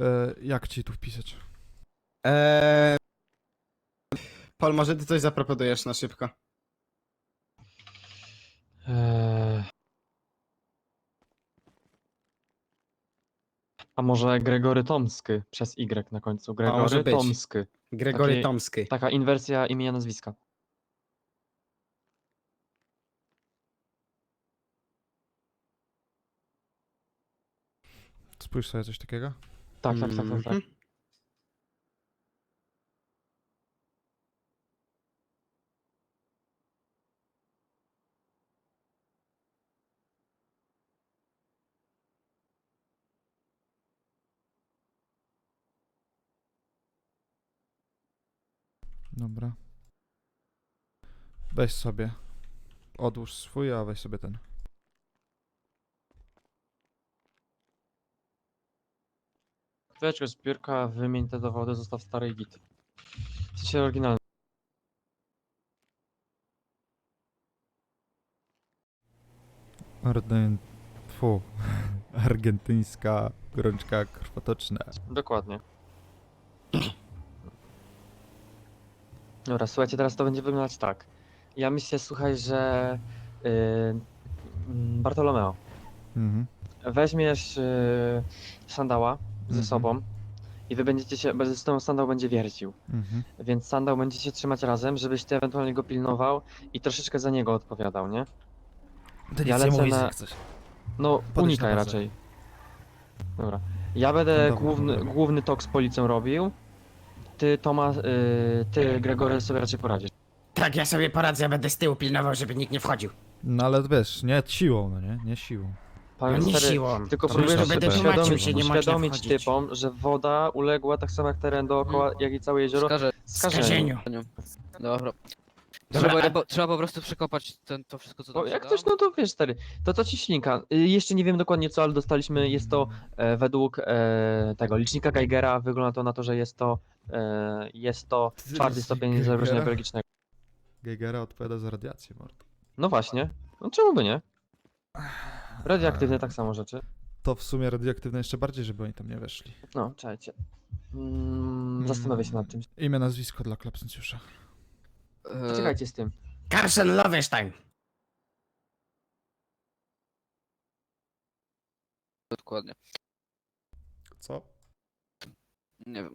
E, jak ci tu wpisać? Eee... Paul, może ty coś zaproponujesz na szybko? Eee... A może Gregory Tomsky przez Y na końcu. może Gregory być. Tomsky. Gregory Taki- Tomski. Taka inwersja imienia nazwiska. Spójrz sobie coś takiego. Tak, tak, tak, tak. tak. Mhm. Dobra. Weź sobie. Odłóż swój, a weź sobie ten. Wiecie, zbiórka, wymień te dowody, zostaw stary git. W sensie oryginalny. Arden... Fu. Argentyńska gorączka krwotoczna. Dokładnie. Dobra, słuchajcie, teraz to będzie wyglądać tak. Ja myślę, słuchaj, że yy, Bartolomeo, Mhm. weźmiesz yy, sandała ze Mhm. sobą i wy będziecie się, bo z tą sandał będzie wiercił, Mhm. więc sandał będzie się trzymać razem, żebyś ty ewentualnie go pilnował i troszeczkę za niego odpowiadał, nie? To Ja lecę na- jak chcesz. No, na unikaj bazę. raczej. Dobra. Ja będę dobra, główny, dobra. główny tok z policją robił. Ty, Tomasz, yy, ty, Gregory, sobie raczej poradzisz. Tak, ja sobie poradzę, ja będę z tyłu pilnował, żeby nikt nie wchodził. No ale wiesz, nie siłą, no nie? Nie siłą. Powiem No nie stary, siłą. Tylko Po próbuję prostu żeby będę sobie tłumaczył uświadomić, się, nie można uświadomić wchodzić. typom, że woda uległa tak samo jak teren dookoła, jak i całe jezioro. Skaże. Skażeniu. Skażeniu. Dobra. Dobra, Trzeba, a- po, trzeba po prostu przekopać ten, to wszystko, co Bo tam jak się ktoś, da. no to wiesz stary, to to ci ślinka. Y, Jeszcze nie wiem dokładnie co, ale dostaliśmy, jest to e, według e, tego licznika Geigera, wygląda to na to, że jest to e, jest to czwarty stopień Geigera? zagrożenia biologicznego. Geigera odpowiada za radiację, mord. No właśnie, no czemu by nie? Radioaktywne tak samo rzeczy. To w sumie radioaktywne jeszcze bardziej, żeby oni tam nie weszli. No, czekajcie. Mm, zastanowię się nad czymś. Imię, nazwisko dla klapsnąciusza. E, Czekajcie z tym. Carson Lovenstein. Dokładnie. Co? Nie wiem.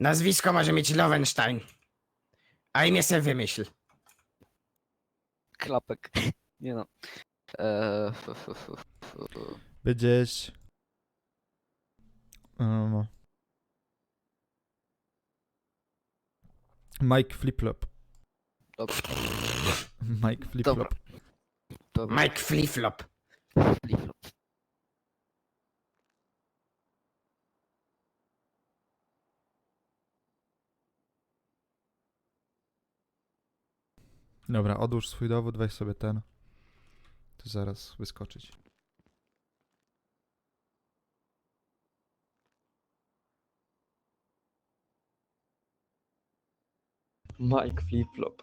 Nazwisko może mieć Lovenstein. A imię sobie wymyśl. Klapek. Nie no. E, f, f, f, f, Będziesz... Um, Mike Fliplop. Dobra. Mike Fliplop. Dobra. Mike Fliflop. Flip-flop. Dobra, odłóż swój dowód, weź sobie ten. To zaraz wyskoczyć. Mike Flip-Flop.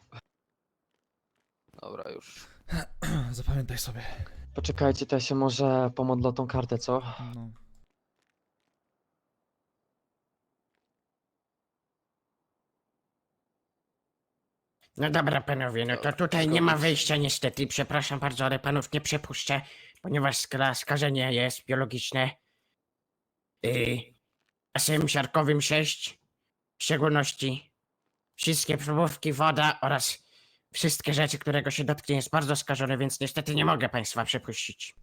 Dobra, już. Zapamiętaj sobie. Poczekajcie, to ja się może pomodlę o tą kartę, co? No. No dobra, panowie, no to tutaj nie ma wyjścia niestety. Przepraszam bardzo, ale panów nie przepuszczę, ponieważ skażenie jest biologiczne. Yy, asem siarkowym 6, w szczególności wszystkie próbówki, woda oraz wszystkie rzeczy, którego się dotknie jest bardzo skażone, więc niestety nie mogę państwa przepuścić.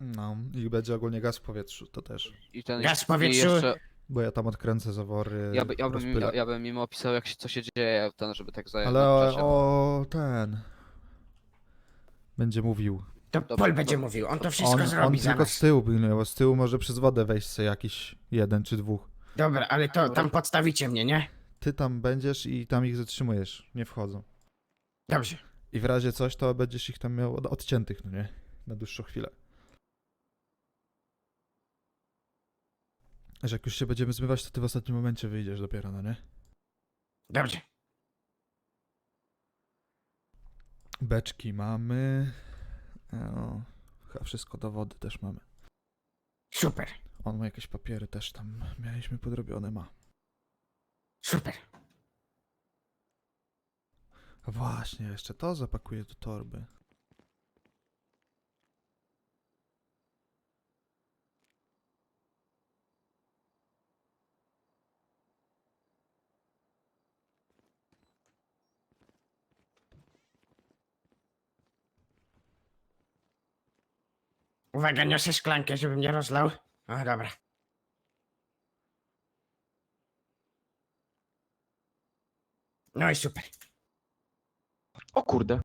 No, i będzie ogólnie gaz w powietrzu, to też. I ten Gaz w i powietrzu. Jeszcze, Bo ja tam odkręcę zawory. ja, by, ja, bym, rozpylę. ja, ja bym im opisał, jak się, co się dzieje, ten, żeby tak zająć. Ale o, o ten. Będzie mówił. To Dobra, Paul będzie mówił, on to wszystko On, on zrobi za tylko nas. z tyłu pilnuje, bo z tyłu może przez wodę wejść sobie jakiś jeden czy dwóch. Dobra, ale to tam podstawicie mnie, nie? Ty tam będziesz i tam ich zatrzymujesz. Nie wchodzą. Dobrze. I w razie coś, to będziesz ich tam miał od- odciętych, no nie? Na dłuższą chwilę. Że jak już się będziemy zmywać, to ty w ostatnim momencie wyjdziesz dopiero, no nie? Dobrze. Beczki mamy. O, chyba wszystko do wody też mamy. Super. On ma jakieś papiery też tam. Mieliśmy podrobione, ma. Super. A właśnie, jeszcze to zapakuję do torby. Uwaga, niosę szklankę, żebym nie rozlał. O, dobra. No i super. O kurde.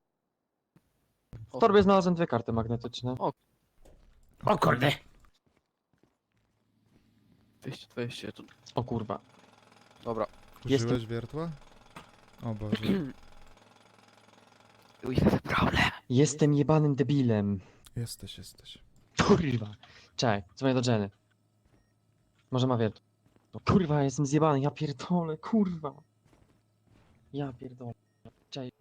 W torbie znalazłem dwie karty magnetyczne. O kurde. 200, 200, tu. O kurwa. Dobra. Jestem- Użyłeś wiertła? O Boże. We have a problem. Jestem jebanym debilem. Jesteś, jesteś. Kurwa. Czekaj, dzwonię do Jenny. Może ma wiatr. No kurwa, jestem zjebany, ja pierdolę, kurwa. Ja pierdolę. Czekaj.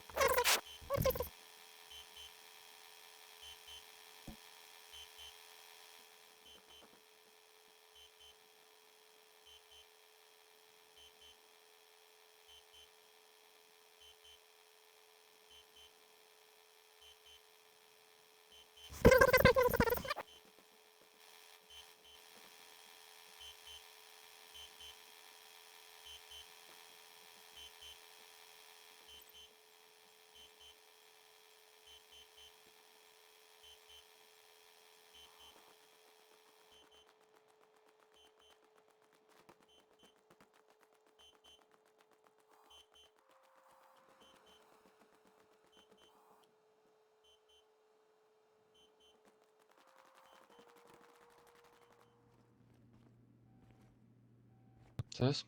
Co jest?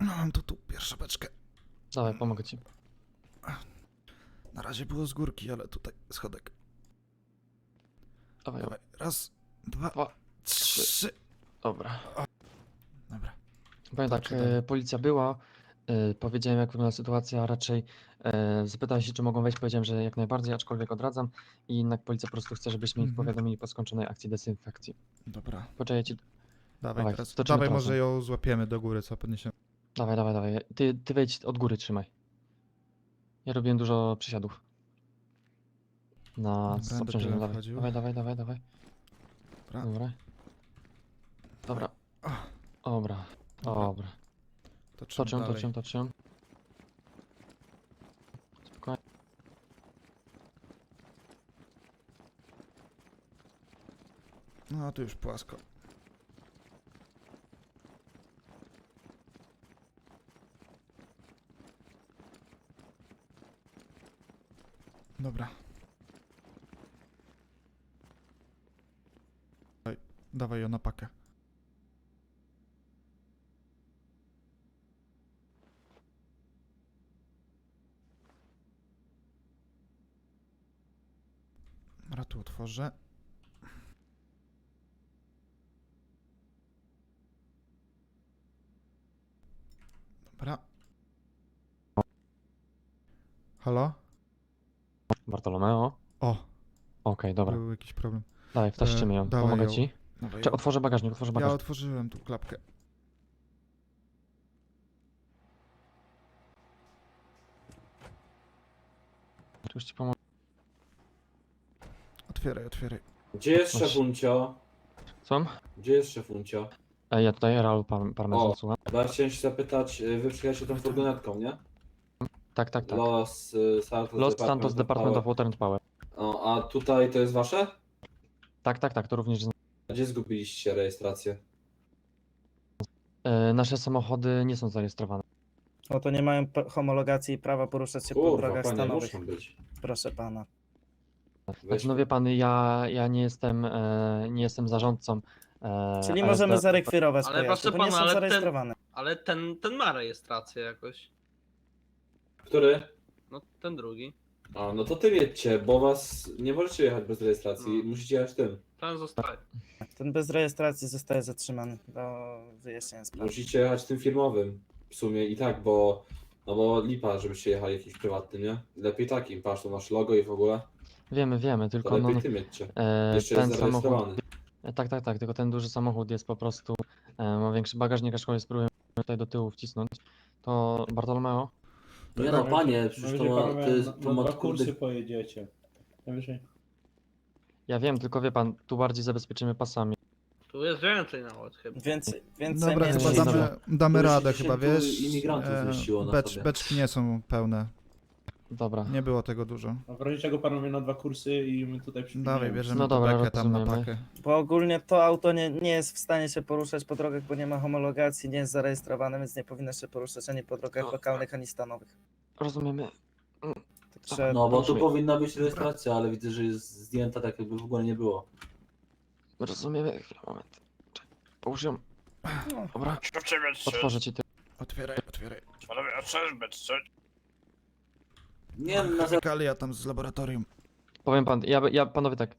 No mam tu, tu pierwszą beczkę. Dawaj, pomogę ci. Na razie było z górki, ale tutaj schodek. Dawaj, Dawaj, raz, dwa, Dwa, trzy. dobra. Dobra. Powiem tak, e, policja była, e, powiedziałem jak wygląda sytuacja, raczej e, zapytali się czy mogą wejść, powiedziałem, że jak najbardziej, aczkolwiek odradzam i jednak policja po prostu chce, żebyśmy ich Mhm. powiadomili po skończonej akcji dezynfekcji. Dobra. Poczekajcie, Dawaj, Dawaj, teraz. Dawaj, trasę. może ją złapiemy do góry, co podniesiemy. dawaj, dawaj, dawaj, ty, ty wejdź od góry, trzymaj. Ja robiłem dużo przysiadów. Na Dobra, dawaj, wchodził. dawaj, dawaj, dawaj, dawaj. Dobra. Dobra. Dobra, Ach, dobra, Dobra. dobra. Toczymy Toczę, dalej. toczę, toczę. Spokojnie. No, tu już płasko. Dobra. Dawaj, dawaj ją na pakę. Dobra, tu otworzę. Dobra. Halo? Bartolomeo. O, Okej, dobra. był jakiś problem. Dawaj, wtaszczymy ją. dawaj Pomogę ją. ci. Dawaj Czy ją. otworzę bagażnik, otworzę Ja bagażnik. otworzyłem tu klapkę. Już ci pomogę. Otwieraj, otwieraj. Gdzie jest Masz- szefuncio? Co? Gdzie jest szefuncio? E, ja tutaj Raul Par Parmesan, O. słucham. Chciałem się zapytać, y, wy przyjechaliście tą furgonetką, nie? Tak, tak, tak. Los y, Santos Los Santos Department of. Water and Power. O, a tutaj to jest wasze? Tak, tak, tak, to również jest A gdzie zgubiliście rejestrację? E, nasze samochody nie są zarejestrowane. Oto nie mają p- homologacji i prawa poruszać się po Kurwa, drogach panie, stanowych. muszą być. Proszę pana. Znaczy, no wie pan, ja, ja nie jestem, e, nie jestem zarządcą. E, Czyli ale możemy to- zarekwirować Ale pojazdy, proszę bo nie pana, są ale ten- zarejestrowane. Ale ten, ten ma rejestrację jakoś. Który? No ten drugi. A, no to ty wiecie, bo was nie możecie jechać bez rejestracji, No. musicie jechać tym. Ten zostaje. Ten bez rejestracji zostaje zatrzymany do wyjaśnienia sprawy. Musicie jechać tym firmowym. W sumie i tak, bo... No bo lipa, żebyście jechali jakimś prywatnym, nie? Lepiej takim, patrz, tu masz logo i w ogóle. Wiemy, wiemy, To tylko no, lepiej no, tym jedźcie. e, Jeszcze ten jest samochód. zarejestrowany. E, tak, tak, tak, tylko ten duży samochód jest po prostu, e, ma większy bagażnik, aczkolwiek spróbujemy tutaj do tyłu wcisnąć. To Bartolomeo? Nie no, panie, przecież to ma, to jest, to ma kurde... kursy pojedziecie. Najwyżej. Ja wiem, tylko wie pan, tu bardziej zabezpieczymy pasami. Tu jest więcej nawet chyba. Więcej, więcej Dobra, chyba Dobra. damy, damy radę 10 chyba, wiesz? imigrantów E, zmieściło na beczki nie są pełne. Dobra. Nie było tego dużo. No w razie czego panowie na dwa kursy i my tutaj przypilnujemy. Dawaj, bierzemy No dobra, bekę tam na rozumiemy. pakę. Bo ogólnie to auto nie, nie jest w stanie się poruszać po drogach, bo nie ma homologacji, nie jest zarejestrowane, więc nie powinno się poruszać ani po drogach No. lokalnych, ani stanowych. Rozumiemy. Także No bo tu powinna być rejestracja, ale widzę, że jest zdjęta tak jakby w ogóle nie było. Rozumiemy. Chwila, moment. Czekaj, Połóż ją. No. Dobra, otworzę ci ty. Otwieraj, otwieraj. Nie, na zewnątrz. Chemikalia tam z laboratorium. Powiem pan, ja, ja panowie tak.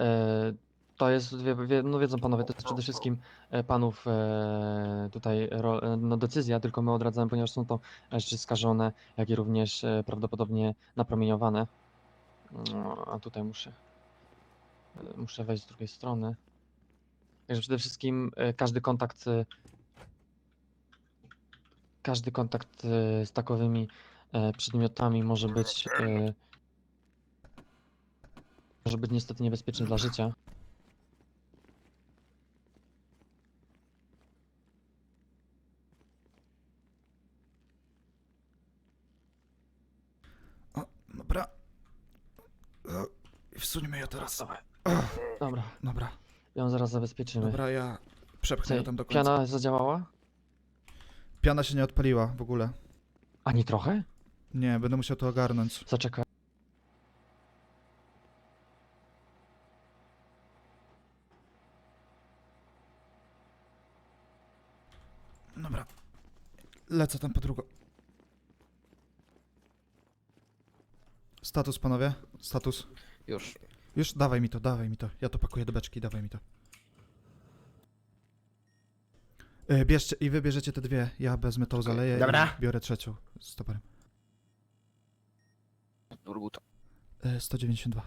E, to jest, wie, wie, no wiedzą panowie, to jest przede wszystkim e, panów e, tutaj ro, e, no, decyzja, tylko my odradzamy, ponieważ są to rzeczy skażone, jak i również e, prawdopodobnie napromieniowane. No, a tutaj muszę, e, muszę wejść z drugiej strony. Także przede wszystkim e, każdy kontakt, e, każdy kontakt e, z takowymi e, przedmiotami może być e, może być niestety niebezpieczny dla życia. O, dobra. O, i Wsuńmy ją teraz. O, Dobra, dobra, ją zaraz zabezpieczymy. dobra, ja przepchnę ją tam do końca. piana zadziałała? Piana się nie odpaliła w ogóle. Ani trochę? Nie, będę musiał to ogarnąć. Zaczekaj. Dobra. Lecę tam po drugą. Status, panowie. Status. Już. Już dawaj mi to, dawaj mi to. Ja to pakuję do beczki, dawaj mi to. E, bierzcie i wybierzecie te dwie. Ja wezmę tą zaleję Dobra. i biorę trzecią z toporem. Urbuta. E, 192.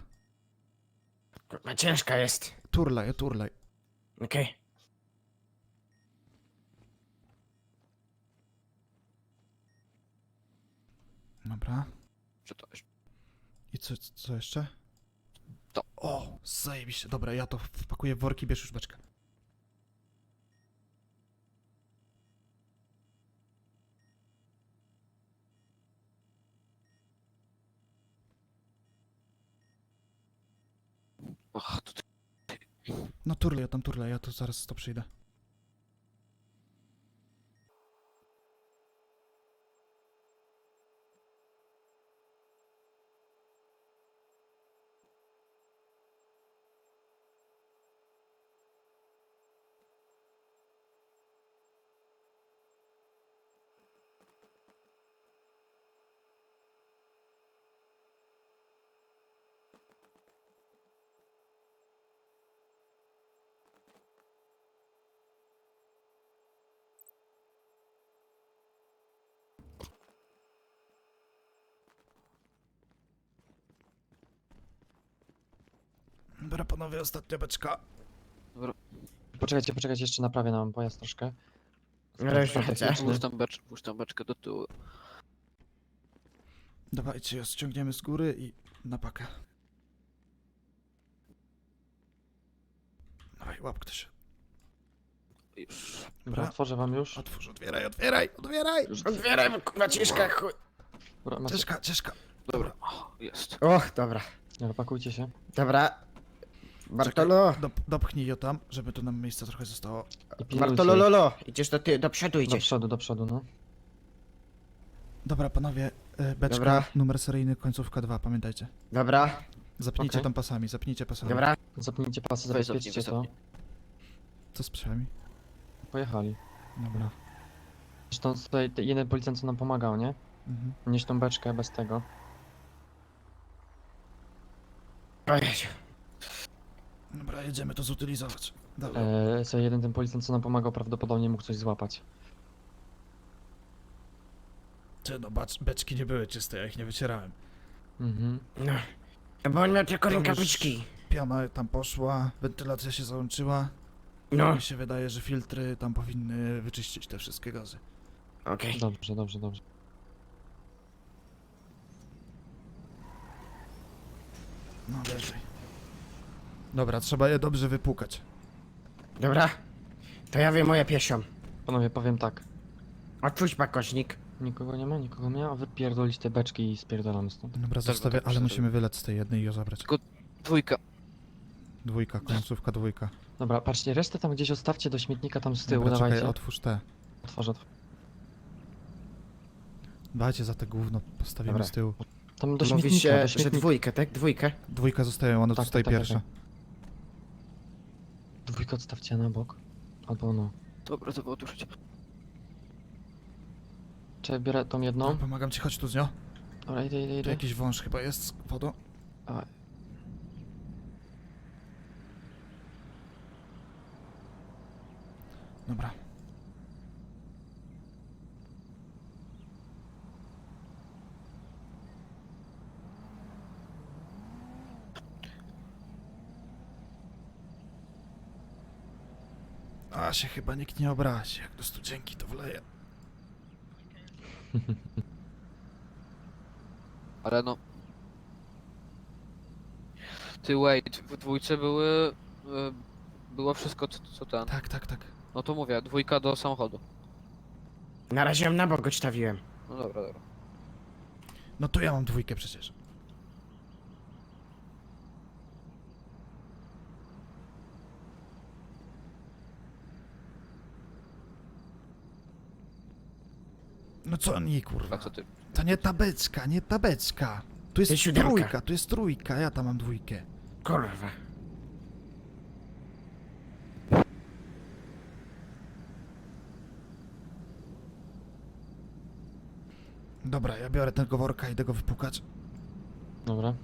Kurwa, ciężka jest. Turlaj, turlaj. Okej. Dobra. Czy to jest? I co, co jeszcze? To. O, zajebiście. Dobra, ja to wpakuję w worki, bierz już beczkę. Ach, tutaj. No turlaj, ja tam turlaj, ja to zaraz to przyjdę. Dobra, panowie, ostatnia beczka. Poczekajcie, poczekajcie, jeszcze naprawię nam pojazd troszkę. Techniczny. Włóż tam, becz, włóż tam beczkę do tyłu. Dawajcie, ją ściągniemy z góry i na pakę. Dawaj, łap ktoś. Już. Dobra, otworzę wam już. Otwórz, otwieraj, otwieraj, otwieraj! Otwieraj, kurwa, ciężka chuj. Dobra, macie, Ciężka, ciężka. Dobra. O, jest. Och, dobra. dobra, pakujcie się. Dobra. Bartolo. Dop, dopchnij ją tam, żeby tu nam miejsca trochę zostało. I pilnujcie Bartolo, ich. lolo. Idziesz do, ty, do przodu, Do idziesz. przodu, do przodu, no. Dobra, panowie, e, beczka, Dobra. numer seryjny, końcówka 2, pamiętajcie. Dobra, Zapnijcie Okej. tam pasami, zapnijcie pasami. dobra. Zapnijcie pasy, Weź zabezpieczcie zapnij, to. Co z psami? Pojechali. Dobra. Zresztą tutaj ten jeden policjant co nam pomagał, nie? Mhm. Nieś tą beczkę bez tego. Pojedź. Dobra, jedziemy to zutylizować. Dobra. Eee, co jeden ten policjant co nam pomagał prawdopodobnie mógł coś złapać. Czy no, bacz, beczki nie były czyste, ja ich nie wycierałem. Mhm. No. Bo on miał tylko To już- rękawiczki. Piana tam poszła, wentylacja się załączyła. No. Mi się wydaje, że filtry tam powinny wyczyścić te wszystkie gazy. Okej. Dobrze, dobrze, dobrze. No wierzej. Dobra, trzeba je dobrze wypłukać. Dobra. To ja wiem moja piesią. Panowie, powiem tak. Otwórz pakośnik. Nikogo nie ma, nikogo nie ma, wypierdolić te beczki i spierdolamy stąd. Dobra, zostawię, tak ale musimy wylec z tej jednej i ją zabrać. Dwójka. Dwójka, końcówka dwójka. Dobra, patrzcie, resztę tam gdzieś odstawcie do śmietnika tam z tyłu, Dobra, dawajcie. czekaj, otwórz te. Otworzę, otworzę. Dajcie za te gówno, postawimy Dobra. z tyłu. Tam do Mówi śmietnika, się, do że śmietnika. dwójkę, tak? Dwójkę. Dwójka zostaje, ona Tak, zostaje tak, tak, pierwsza. tak. Dwójkę odstawcie na bok. Albo no. Dobra, to było odłożyć. Czy biorę tą jedną? Pomagam ci, chodź tu z nią. Dobra, idę, idę, Tu idę. jakiś wąż chyba jest z wodą. A, Dobra. A się chyba nikt nie obrazi, jak do studzienki to wleje. Ale no. Ty wait, w dwójce były. y, Było wszystko co, co ten. Tak, tak, tak. No to mówię, dwójka do samochodu. Na razie ją na bok odstawiłem. No dobra, dobra. No to ja mam dwójkę przecież. Co nie A kurwa? co ty? To nie ta beczka, nie ta beczka. Tu jest To siódemka. trójka, tu jest trójka, ja tam mam dwójkę. Kurwa. Dobra, ja biorę tego worka i tego wypukać. Dobra.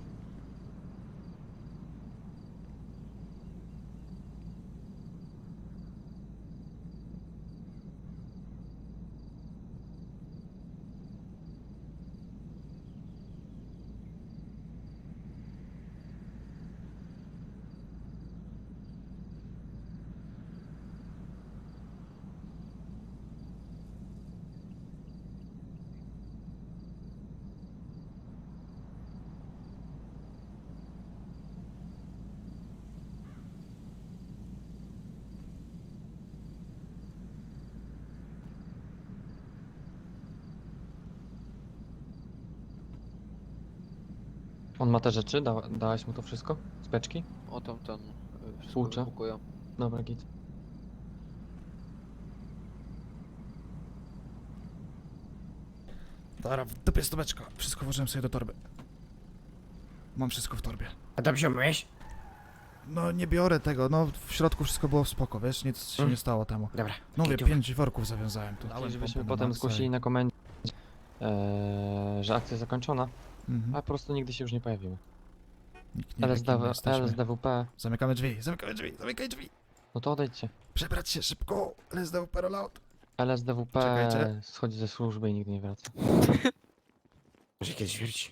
On ma te rzeczy? Da, dałeś mu to wszystko? Z beczki? O tam ten. y, Wszystko Tłucze. wybukują. Dobra, git. Dobra, w dupie stopeczka. Wszystko włożyłem sobie do torby. Mam wszystko w torbie. A dobrze mówisz? No nie biorę tego, no w środku wszystko było spoko, wiesz, nic się Mm. nie stało temu. Dobra. No mówię, pięć worków zawiązałem tu. Chcieli, żebyśmy pompę na potem maksa zgłosili i- na komendzie, że akcja zakończona, Mhm. a po prostu nigdy się już nie pojawimy. Nikt nie wie, kim LSDW, jesteśmy. LSDWP, Zamykamy drzwi, zamykamy drzwi, zamykaj drzwi. no to odejdźcie. Przebrać się szybko, LSDW rollout. LSDWP Czekajcie. schodzi ze służby i nigdy nie wraca. Może kiedyś wróci.